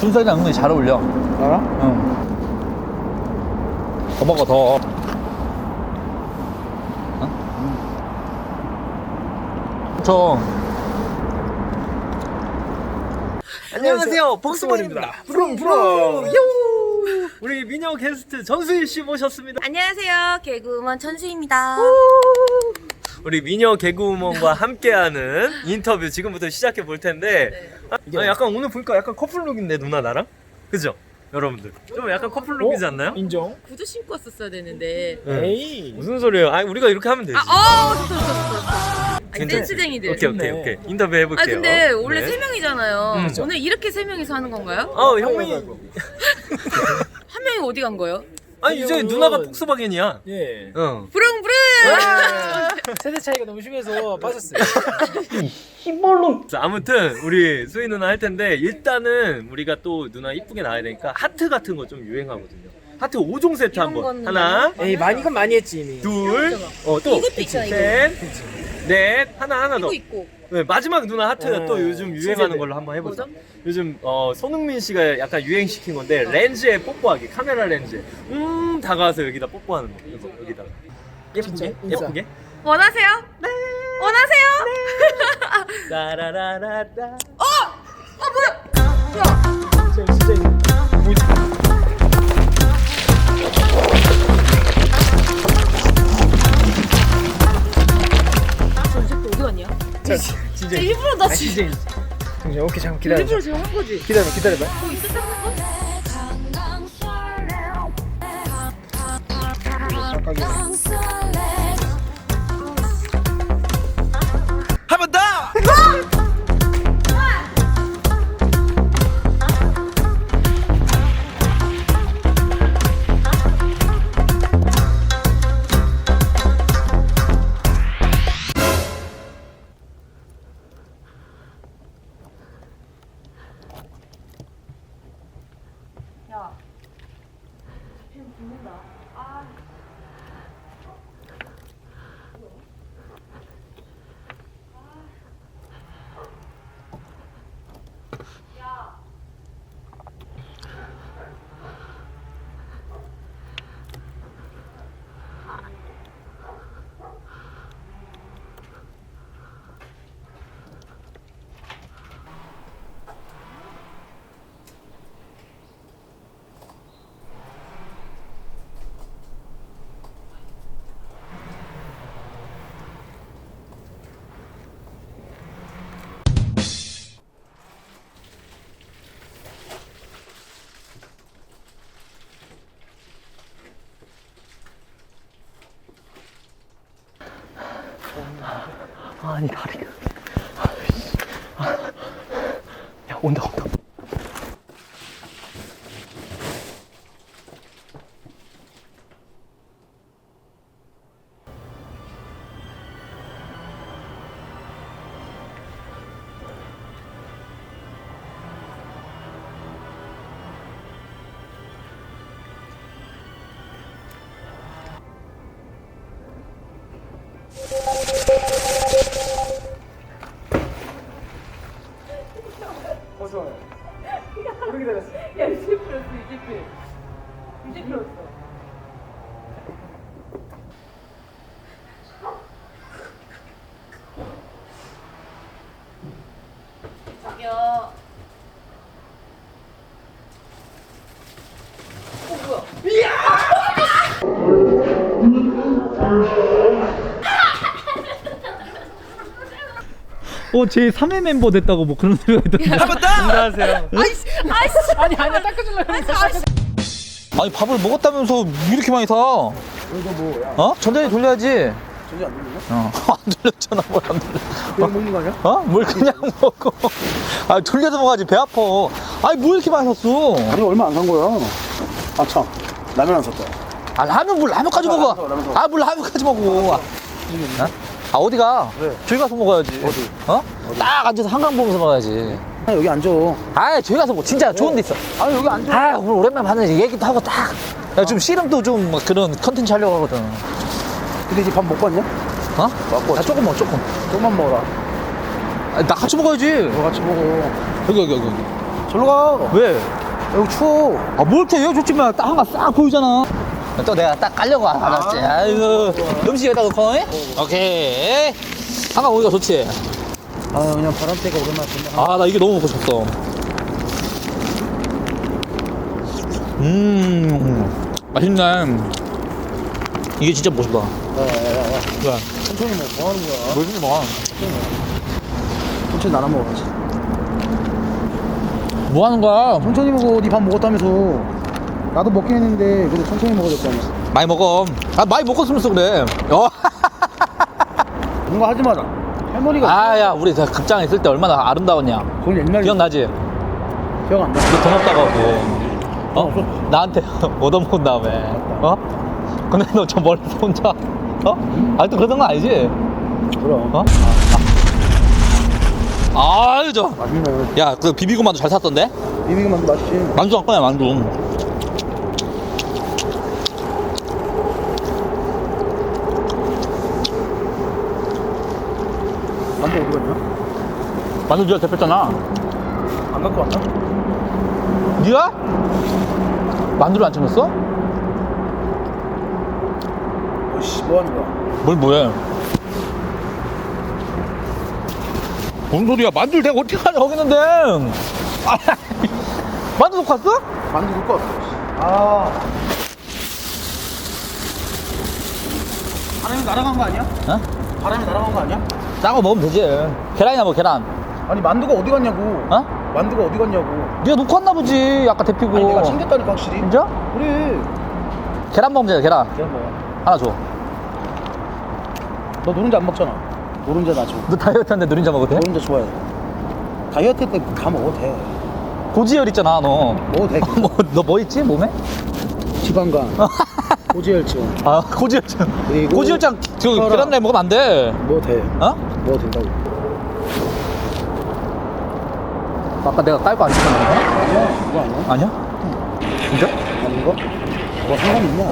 순살이랑 은근히 잘 어울려. 알아? 응. 더 먹어, 더. 어? 저, 안녕하세요 복수원입니다 부릉 부릉 우리 미녀 게스트 전수희 씨 모셨습니다 안녕하세요. 개그우먼 천수입니다. 우리 미녀 개그우먼과 함께하는 인터뷰 지금부터 시작해 볼 텐데 아, 아, 약간 오늘 보니까 약간 커플룩인데 누나 나랑 그죠? 여러분들 좀 약간 커플룩이지 않나요? 인정 구두 신고 왔었어야 되는데. 네. 에이 무슨 소리예요? 아니 우리가 이렇게 하면 되지 아, 어, 좋다, 좋다, 좋다. 아니, 괜찮지? 댄스쟁이들. 오케이 오케이. 오케이 인터뷰 해볼게요 아 근데 원래 네. 세 명이잖아요. 음. 오늘 이렇게 세 명이서 하는 건가요? 어 형이 한 명이 어디 간 거예요? 아니 이제 누나가 폭스바겐이야 예응 부릉. 세대 차이가 너무 심해서 빠졌어요 자, 아무튼 우리 수희 누나 할 텐데 일단은 우리가 또 누나 이쁘게 나와야 되니까 하트 같은 거 좀 유행하거든요. 하트 5종 세트 이런 한번 거는 하나 에이 많이 건 많이 했지 이미 둘 어또 이것도 있잖아, 이거. 셋 넷 하나 하나 더 이거 있고. 네, 마지막 누나 하트 음, 또 요즘 유행하는 신세대. 걸로 한번 해보자. 뭐죠? 요즘 어, 손흥민 씨가 약간 유행시킨 건데 렌즈에 뽀뽀하기 카메라 렌즈에 음 다가와서 여기다 뽀뽀하는 거 이거 여기다가 예쁘게 진짜? 인싸. 예쁘게 원하세요? 네. 원하세요? 진짜 진짜 이거 저 새끼 어디 갔냐? 진짜 진짜 진짜 일부러 나 아 진짜 잠시만 오케이 잠깐 기다려 일부러 지금 한 거지. 기다려 기다려봐 뭐 있었다는 거? 아니 다리가 야 온다 온다 어, 제 3회 멤버 됐다고 뭐 그런 소리가 있던데. 안녕하세요 아니 아니야 닦아주려고 했어 아니, 밥을 먹었다면서 이렇게 많이 사? 어? 이거 뭐야 전자레인지 돌려야지. 전혀 안 들리나? 어, 안 돌렸잖아, 뭘안 돌려. 그냥 먹는 거 아니야? 어? 뭘 그냥 먹어. 아, 돌려서 먹어야지, 배 아파. 아니, 뭐 이렇게 많이 샀어? 아니 얼마 안 산 거야. 아 참. 라면 안 샀다. 아, 라면 뭘 라면까지 라면 먹어. 사, 라면 사. 아, 뭘 라면까지 먹어. 아, 아 어디가? 왜? 저기 가서 먹어야지. 어디? 어? 딱 앉아서 한강 보면서 먹어야지. 아 여기 앉아. 아, 저기 가서 뭐 진짜 좋은 데 있어. 아 여기 앉아. 아, 오늘 오랜만에 봤는데 얘기도 하고 딱. 야, 좀 씨름도 좀뭐 그런 컨텐츠 하려고 하거든. 근데 이제 밥 먹고 왔냐? 어? 먹고 아, 왔지. 조금 먹어, 조금. 조금만 먹어라. 아, 나 같이 먹어야지. 너 같이 먹어. 여기, 여기, 여기. 여기. 절로 가. 왜? 여기 추워. 아, 뭘 이렇게 여기 좋지만 딱 한가 싹 보이잖아. 또 내가 딱 깔려고 알았지. 아 이고. 음식 여기다 놓고, 잉? 오케이. 한가 오기가 좋지. 아, 그냥 바람대가 오랜만에 분다. 아, 나 이게 너무 먹고 싶었어. 음, 맛있네. 이게 진짜 먹고 싶다. 야, 야, 야, 야. 야, 천천히 먹어. 뭐 하는 거야? 맛있는 먹어. 천천히 나눠 먹어야지. 뭐 하는 거야? 천천히 먹어. 네 밥 먹었다면서. 나도 먹긴 했는데, 그래도 천천히 먹어야 될거 아니야. 많이 먹어. 아, 많이 먹었으면서 그래. 어. 거 하지 마라. 할머니가. 아, 야, 우리 저 극장에 있을 때 얼마나 아름다웠냐. 그건 옛날 기억나지? 기억 안 나. 너 돈 없다고 하고. 어? 나한테 얻어먹은 다음에. 어? 근데 너 저 멀리서 혼자. 어? 아직도 그러던 거 아니지? 그럼. 어? 아, 아유, 저. 맛있네. 야, 그 비비고만두 잘 샀던데? 비비기 만두 맛있지. 만두 할 거야. 만두 어디 갔냐? 만두 네가 대표잖아. 안 갖고 왔나? 네가? 만두를 안 챙겼어? 어이씨, 뭐 하는 거야? 뭘 뭐해? 뭔 소리야? 만두를 내가 어떻게 하냐, 거기 있는데. 아, 만두 놓고 왔어? 만두 갖고 왔어. 아. 바람이 날아간 거 아니야? 어? 바람이 날아간 거 아니야? 짜고 먹으면 되지. 계란이나 뭐 계란. 아니 만두가 어디 갔냐고. 어? 만두가 어디 갔냐고. 네가 놓고 왔나 보지. 아까 대피고. 아니 내가 챙겼다니까 확실히. 진짜? 그래. 계란 먹으면 되잖아, 계란. 그냥 먹어. 하나 줘. 너 노른자 안 먹잖아. 노른자 나 줘. 너 다이어트 하는데 노른자 먹어도 돼? 노른자 좋아해. 다이어트 때 다 먹어도 돼. 고지혈 있잖아, 너. 먹어도 돼. 뭐, 너 뭐 있지, 몸에? 지방간. 고지혈증. 아, 고지혈증. 그리고 고지혈증, 저 혈압. 계란날 먹으면 안 돼. 먹어도 돼. 어? 먹어도 된다고. 아까 내가 깔고 안 시켰는데? 아니야. 그거 아니야? 아니야? 진짜? 아닌 거? 뭐 상관 있냐?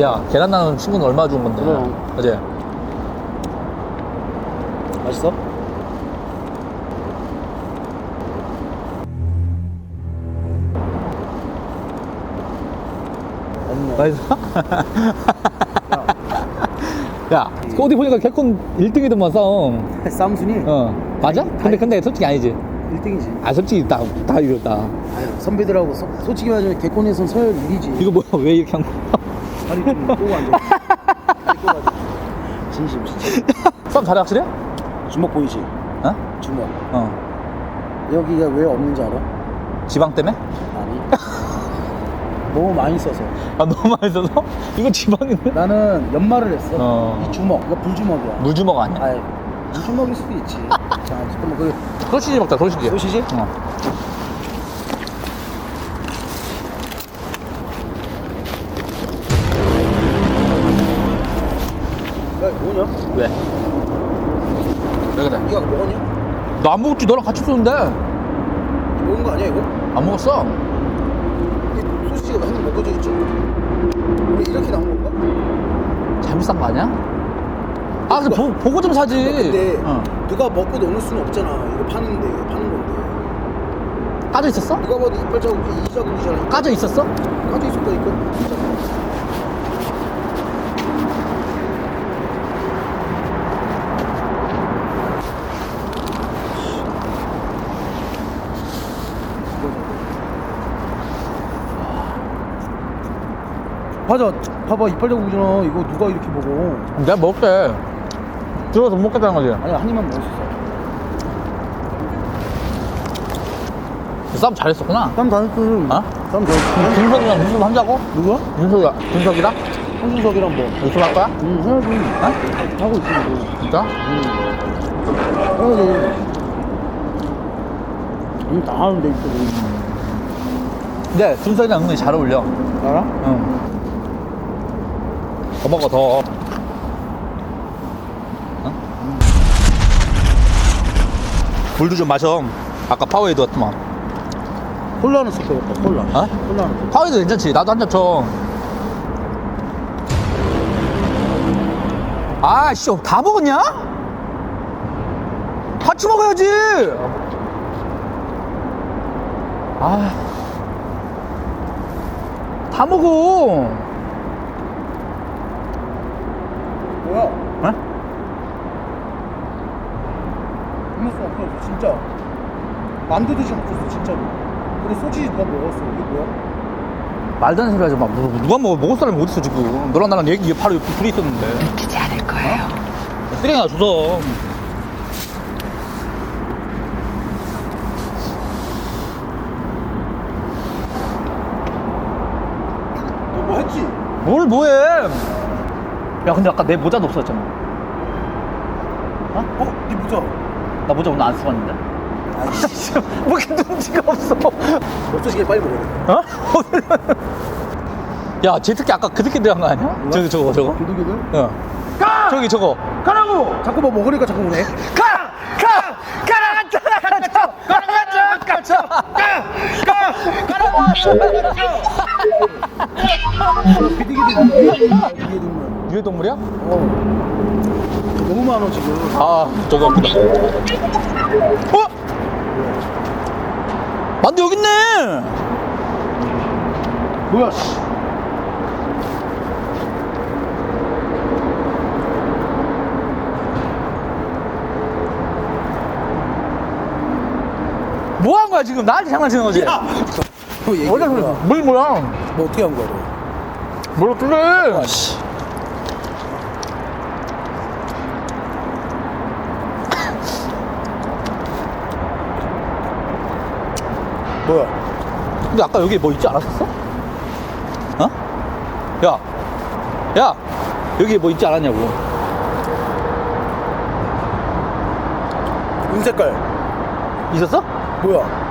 야, 계란 나는 친구는 얼마 준 건데? 그럼. 어제. 맛있어? 없네. 맛있어? 야, 그 어디 보니까 개콘 1등이더만 싸움. 쌈순이 어. 맞아? 근데, 근데 솔직히 아니지. 1등이지. 아, 솔직히 다, 다 이겼다. 아유, 선배들하고 소- 솔직히 말하면 개콘에선 서열 1위지. 이거 뭐야? 왜 이렇게 한 거야? 다리 좀 꼬고 앉아. 다리 꼬고 앉아. 진심 진짜. 싸움 잘해, 확실해? 주먹 보이지? 어? 주먹. 어. 여기가 왜 없는지 알아? 지방 때문에? 아니. 너무 많이 써서. 아, 너무 많이 써서? 이거 지방인데? 나는 연말을 했어. 어. 이 주먹. 이거 불주먹이야. 물주먹 아니야? 아이, 물주먹일 수도 있지. 자, 잠깐만 그 소시지 먹자, 소시지. 소시지? 어. 야, 뭐냐? 왜? 왜 그래? 네가 먹었냐? 너 안 먹었지? 너랑 같이 쏘는데. 먹은 거 아니야 이거? 안 먹었어? 이 소시지가 한입 먹어져 있죠. 원래 이렇게 나온 건가? 잘못 산 거 아니야? 아, 근데 보, 보고 좀 사지. 근데 어. 누가 먹고 넣을 수는 없잖아. 이거 파는데 파는 건데. 까져 있었어? 누가 봐도 이빨 자국이 이 자국이잖아. 까져 있었어? 까져 있었다니까. 맞아. 봐봐 이빨 자국이잖아. 이거 누가 이렇게 먹어? 내가 먹을게. 들어서 못 먹겠다는 거지. 아니 한 입만 먹을 수 있어. 싸움 잘했었구나. 땀 다녔음. 어? 땀 다녔음. 준석이랑 윤섭 하자고? 누가? 윤석이랑, 준석이랑? 한준석이랑 뭐? 윤섭 할 거야? 응, 해야지. 어? 하고 있지, 뭐. 진짜? 응. 해야지. 응, 다 하는데, 있어. 근데 준석이랑 은근히 잘 어울려. 알아? 응. 더 먹어, 더. 어? 물도 좀 마셔. 아까 파워에이드 왔더만. 콜라는 섞여야겠다, 콜라. 어? 콜라는. 파워에이드 괜찮지? 나도 한 잔 쳐. 아, 씨, 다 먹었냐? 같이 먹어야지. 아. 다 먹어. 뭐야? 어? 음료수 없어 진짜 만두 드시 없었어 진짜로 근데 소시지 누가 먹었어 이게 뭐야? 말도 안 되는 소리 하지 마. 뭐, 누가 먹어? 먹을 사람이 어딨어, 지금. 너랑 나랑 얘기 바로 옆에 둘이 있었는데. 믿기지 않을 거예요. 쓰레기나 주워. 너뭐 했지? 뭘 뭐해? 야, 근데 아까 내 모자도 없어졌잖아. 어? 네 모자 나 모자 오늘 안 쓰고 왔는데? 뭐 이렇게 눈치가 없어. 없어지게 빨리 먹어 어? 야, 제 특히 아까 그 새끼 들어간 거 아니야? 저기 저거 저거. 도둑이들? 어. 저기 저거. 가라고! 자꾸 뭐 먹으니까 자꾸 오네 가! 가! 가라! 가라! 가라! 가라! 가라! 비디기들 위에 동물 유해 동물이야? 어 너무 많아 지금 아, 저거 없구나. 어? 만두 여기 있네. 뭐야 씨뭐한 거야 지금? 나한테 장난치는 거지? 너 얘기 원래 뭐야? 물 뭐야? 뭐 어떻게 한 거야 너? 뭘 그래? 씨 뭐야? 근데 아까 여기 뭐 있지 않았었어? 어? 야, 야, 여기 뭐 있지 않았냐고. 은색깔 있었어? 뭐야? 야,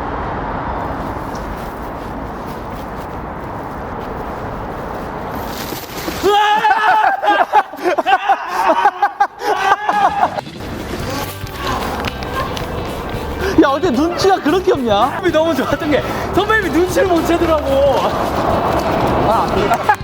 이렇게 없냐? 너무 좋았던 게 선배님이 눈치를 못 채더라고. 아,